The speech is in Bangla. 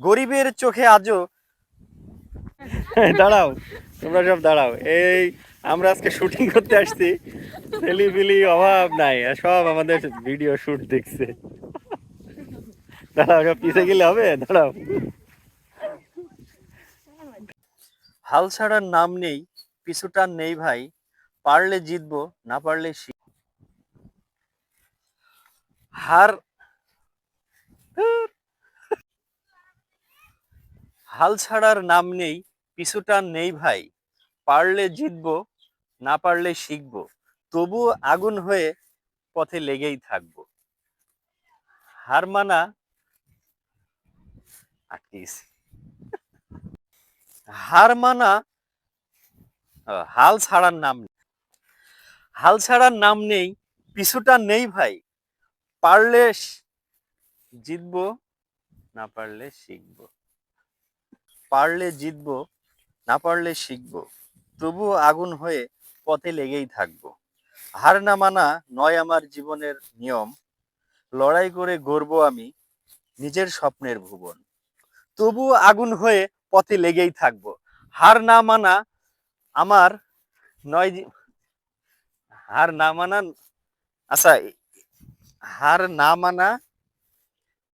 গরিবের চোখে আজও দাঁড়াও তোমরা সব দাঁড়াও। এই আমরা আজকে শুটিং করতে আসছি। ছেলিপিলি অভাব নাই সব আমাদের ভিডিও শুট দেখছে। দাঁড়াও সব পিছে গেলে হবে? দাঁড়াও। হাল ছাড়ার নাম নেই পিছুটার নেই ভাই। পারলে জিতবো না পারলে হার হাল ছাড়ার নাম নেই পিছুটার নেই ভাই। পারলে জিতবো, না পারলে শিখব। তবু আগুন হয়ে পথে লেগেই থাকব। হার মানা হার মানা হাল ছাড়ার নাম হাল ছাড়ার নাম নেই, পিছুটা নেই ভাই। পারলে জিতবো, না পারলে শিখব। পারলে জিতবো, না পারলে শিখব। তবু আগুন হয়ে পথে লেগেই থাকব। হার না মানা নয় আমার জীবনের নিয়ম। লড়াই করে গড়ব আমি নিজের স্বপ্নের ভুবন। তবু আগুন হয়ে পথে লেগেই থাকব। হার না মানা আমার নয় হার না মানা আচ্ছা হার না মানা